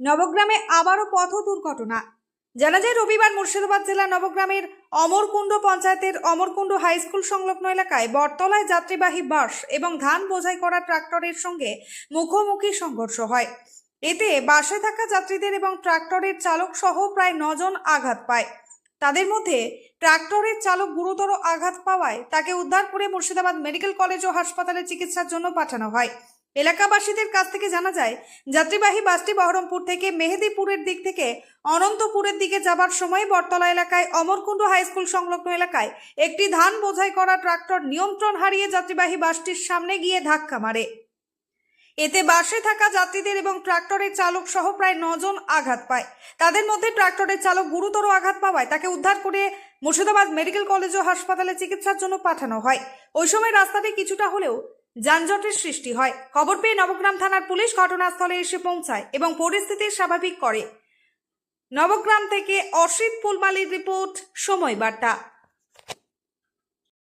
নবগ্রামে আবারও পথ দুর্ঘটনা। জানা যায়, রবিবার মুর্শিদাবাদ জেলা নবগ্রামের অমরকুণ্ড পঞ্চায়েতের অমরকুণ্ড হাই স্কুল সংলগ্ন এলাকায় বটতলায় যাত্রীবাহী বাস এবং ধান বোঝাই করা ট্রাক্টরের সঙ্গে মুখোমুখি সংঘর্ষ হয়। এতে বাসে থাকা যাত্রীদের এবং ট্রাক্টরের চালক সহ প্রায় নজন আঘাত পায়। তাদের মধ্যে ট্রাক্টরের চালক গুরুতর আঘাত পাওয়ায় তাকে উদ্ধার করে মুর্শিদাবাদ মেডিকেল কলেজ ও হাসপাতালে চিকিৎসার জন্য পাঠানো হয়। এলাকাবাসীদের কাছ থেকে জানা যায়, যাত্রীবাহী বাসটি বহরমপুর থেকে মেহেদিপুরের দিক থেকে অনন্তপুরের দিকে যাবার সময় বটতলা এলাকায় অমরকুণ্ড হাই স্কুল সংলগ্ন এলাকায় একটি ধান বোঝাই করা ট্রাক্টর নিয়ন্ত্রণ হারিয়ে যাত্রীবাহী বাসটির সামনে গিয়ে ধাক্কা মারে। এতে বাসে থাকা যাত্রীদের এবং ট্রাক্টরের চালক সহ প্রায় নজন আঘাত পায়। তাদের মধ্যে ট্রাক্টরের চালক গুরুতর আঘাত পাওয়ায় তাকে উদ্ধার করে মুর্শিদাবাদ মেডিকেল কলেজ ও হাসপাতালে চিকিৎসার জন্য পাঠানো হয়। ওই সময় রাস্তাটি কিছুটা হলেও যানজটের সৃষ্টি হয়। খবর পেয়ে নবগ্রাম থানার পুলিশ ঘটনাস্থলে এসে পৌঁছায় এবং পরিস্থিতি স্বাভাবিক করে। নবগ্রাম থেকে অসিত ফুলমালির রিপোর্ট, সময় বার্তা।